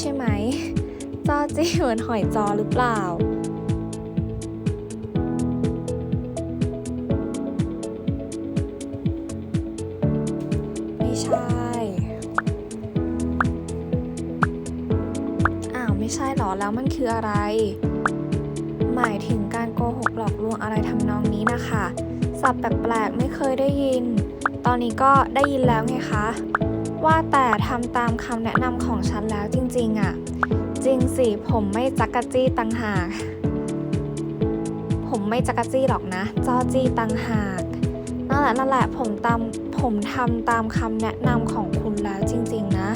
ใช่ไหม จอจี้เหมือนหอยจอหรือเปล่า ไม่ใช่ อ้าวไม่ใช่หรอ แล้วมันคืออะไร หมายถึงการโกหกหลอกลวงอะไรทำนองนี้นะคะ สับแปลกๆไม่เคยได้ยิน ตอนนี้ก็ได้ยินแล้วไงคะ ว่าแต่ทำตามคำแนะนำของฉันแล้วจริงๆอะ่ะจริงสิ ผมไม่จักกะจี้ตังหาก ผมไม่จักกะจี้หรอกนะ จอจี้ตังหากนั่นแหละนั่นแหละผมตามผมทำตามคำแนะนำของคุณแล้วจริง ๆ นะ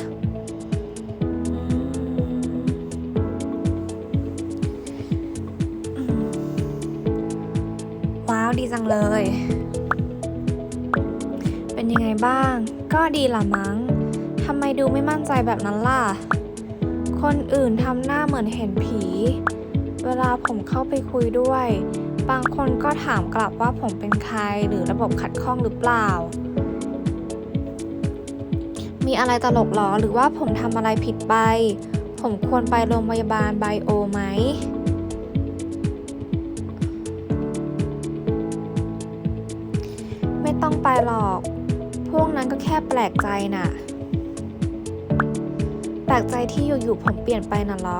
ว้าวดีจังเลย เป็นยังไงบ้าง ก็ดีละมั้ง ทำไมดูไม่มั่นใจแบบนั้นล่ะ คนอื่นทำหน้าเหมือนเห็นผี เวลาผมเข้าไปคุยด้วย บางคนก็ถามกลับว่าผมเป็นใครหรือระบบขัดข้องหรือเปล่า มีอะไรตลกหรอหรือว่าผมทำอะไรผิดไป ผมควรไปโรงพยาบาลไบโอไหมไม่ต้องไปหรอก พวกนั้นก็แค่แปลกใจน่ะ ลกใจที่อยู่ๆผมเปลี่ยนไปน่ะเหรอ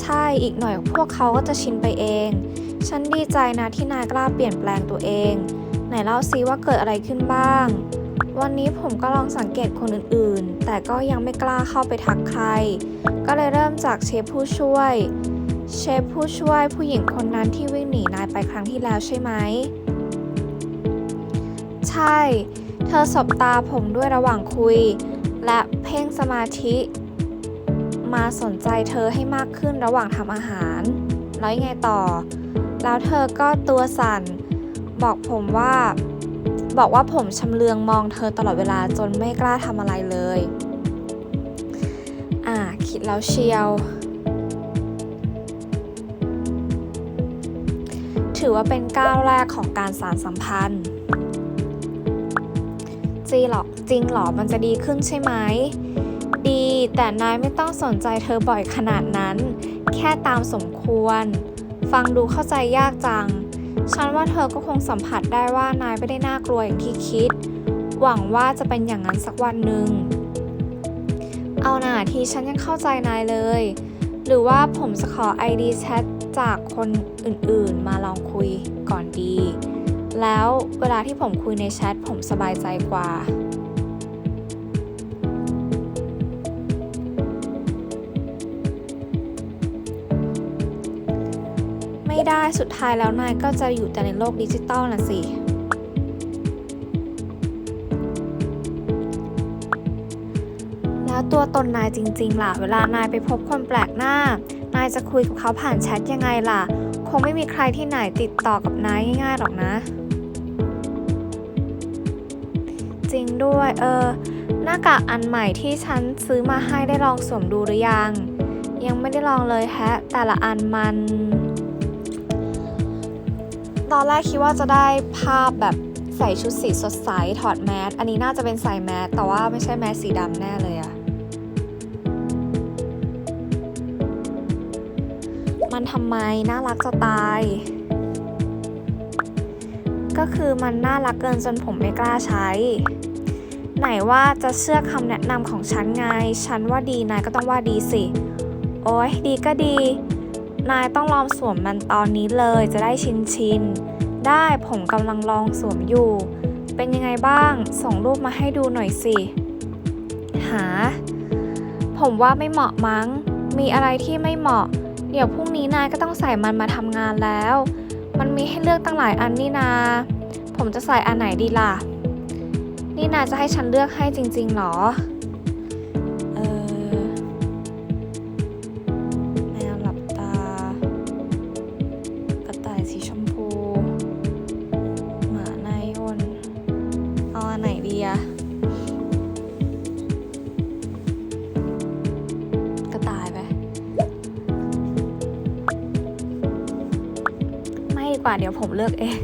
ใช่อีกหน่อยพวกเขาก็จะชินไปเอง ฉันดีใจนะที่นายกล้าเปลี่ยนแปลงตัวเอง ไหนเล่าซิว่าเกิดอะไรขึ้นบ้าง วันนี้ผมก็ลองสังเกตคนอื่นๆ แต่ก็ยังไม่กล้าเข้าไปทักใคร ก็เลยเริ่มจากเชฟผู้ช่วย เชฟผู้ช่วยผู้หญิงคนนั้นที่วิ่งหนีนายไปครั้งที่แล้วใช่ไหม ใช่ เธอสบตาผมด้วยระหว่างคุย และเพ่งสมาธิ มาสนใจเธอให้มากขึ้นระหว่างทำอาหาร แล้วยังไงต่อ แล้วเธอก็ตัวสั่น บอกผมว่า บอกว่าผมชำเลืองมองเธอตลอดเวลาจนไม่กล้าทำอะไรเลย อ่า คิดแล้วเชียว ถือว่าเป็นก้าวแรกของการสารสัมพันธ์จริงหรอจริงหรอมันจะดีขึ้นใช่ไหม ดี แต่นายไม่ต้องสนใจเธอบ่อยขนาดนั้น แค่ตามสมควร ฟังดูเข้าใจยากจัง ฉันว่าเธอก็คงสัมผัสได้ว่านายไม่ได้น่ากลัวอย่างที่คิด หวังว่าจะเป็นอย่างนั้นสักวันหนึ่ง เอาหน่าที่ฉันยังเข้าใจนายเลย หรือว่าผมจะขอ ID แชทจากคนอื่นๆ มาลองคุยก่อนดี แล้วเวลาที่ผมคุยในแชทผมสบายใจกว่า ได้สุดท้ายแล้วนายก็จะอยู่แต่ในโลกดิจิตอลน่ะสิแล้วตัวตนนายจริง ๆ ล่ะ เวลานายไปพบคนแปลกหน้า นายจะคุยกับเขาผ่านแชทยังไงล่ะ คงไม่มีใครที่ไหนติดต่อกับนายง่ายๆหรอกนะ จริงด้วยเออหน้ากากอันใหม่ที่ฉันซื้อมาให้ได้ลองสวมดูหรือยัง ยังไม่ได้ลองเลยแฮะ แต่ละอันมัน ตอนแรกคิดว่าจะได้ภาพแบบใส่ชุดสีสดใสถอดแมสอันนี้น่าจะเป็นใส่แมสแต่ว่าไม่ใช่แมสสีดำแน่เลยอะมันทำไมน่ารักจะตาย ก็คือมันน่ารักเกินจนผมไม่กล้าใช้ ไหนว่าจะเชื่อคำแนะนำของฉันไง ฉันว่าดีนายก็ต้องว่าดีสิ โอ้ยดีก็ดี นายต้องลองสวมมันตอนนี้เลยจะได้ชินชินๆได้ผมกำลังลองสวมอยู่ เป็นยังไงบ้าง ส่งรูปมาให้ดูหน่อยสิ หา ผมว่าไม่เหมาะมั้ง มีอะไรที่ไม่เหมาะ เดี๋ยวพรุ่งนี้นายก็ต้องใส่มันมาทำงานแล้ว มันมีให้เลือกตั้งหลายอันนี่นา ผมจะใส่อันไหนดีล่ะ นี่นาจะให้ฉันเลือกให้จริงๆหรอ ว่าเดี๋ยวผมเลือกเอง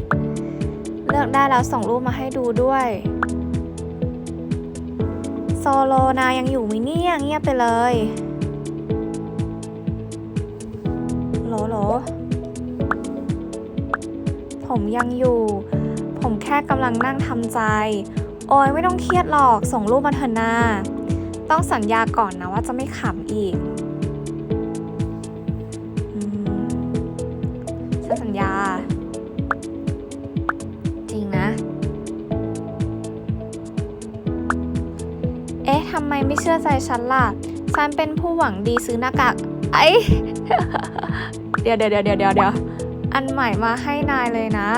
เลือกได้แล้วส่งรูปมาให้ดูด้วย โซโลนายังอยู่มิเนี่ยเงียบไปเลยโหลโหลผมยังอยู่ ผมแค่กำลังนั่งทำใจ โอ้ยไม่ต้องเครียดหรอก ส่งรูปมาเถอะนาต้องสัญญาก่อนนะว่าจะไม่ขำอีก อ๊ะทำไมไม่เชื่อใจฉันล่ะ ฉันเป็นผู้หวังดีซื้อหน้ากาก ไอ้เดี๋ยวเดี๋ยวเดี๋ยวเดี๋ยวเดี๋ยวอันใหม่มาให้นายเลยนะ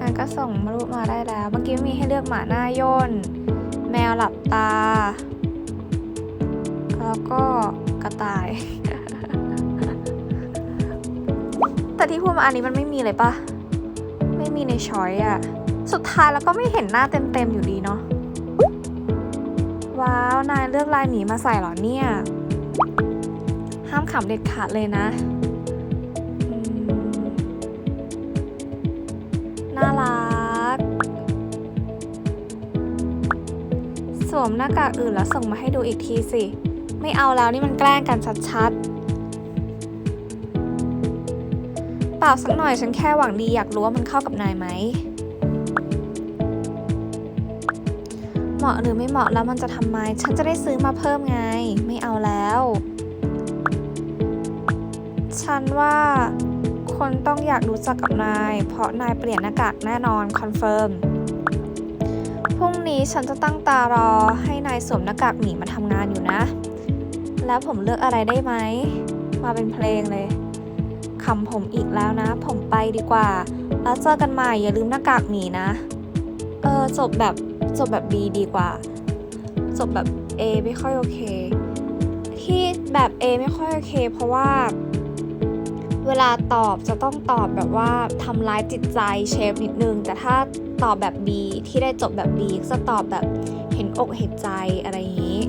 นายก็ส่งรูปมาได้แล้ว เมื่อกี้มีให้เลือกหมาหน้าย่น แมวหลับตา แล้วก็กระต่าย แต่ที่พูดมาอันนี้มันไม่มีเลยปะ ไม่มีในช้อยอะ สุดท้ายแล้วก็ไม่เห็นหน้าเต็มๆอยู่ดีเนาะ ว้าว นายเลือกลายหมีมาใส่หรอเนี่ย ห้ามขำเด็ดขาดเลยนะ น่ารัก สวมหน้ากากอื่นแล้วส่งมาให้ดูอีกทีสิ ไม่เอาแล้วนี่มันแกล้งกันชัดๆเปล่าสักหน่อยฉันแค่หวังดีอยากรู้ว่ามันเข้ากับนายไหม เหมาะหรือไม่เหมาะแล้วมันจะทำไม ฉันจะได้ซื้อมาเพิ่มไง ไม่เอาแล้ว ฉันว่าคนต้องอยากรู้จักกับนาย เพราะนายเปลี่ยนหน้ากากแน่นอนคอนเฟิร์มพรุ่งนี้ฉันจะตั้งตารอให้นายสวมหน้ากากหมีมาทำงานอยู่นะ แล้วผมเลือกอะไรได้ไหม มาเป็นเพลงเลยคำผมอีกแล้วนะ ผมไปดีกว่า แล้วเจอกันใหม่อย่าลืมหน้ากากหมีนะ เออจบแบบจบแบบ B ดีกว่า จบแบบ A ไม่ค่อยโอเค ที่แบบ A ไม่ค่อยโอเค เพราะว่า เวลาตอบจะต้องตอบแบบว่าทำร้ายจิตใจเชฟนิดนึง แต่ถ้าตอบแบบ B ที่ได้จบแบบ B จะตอบแบบเห็นอกเห็นใจอะไรอย่างนี้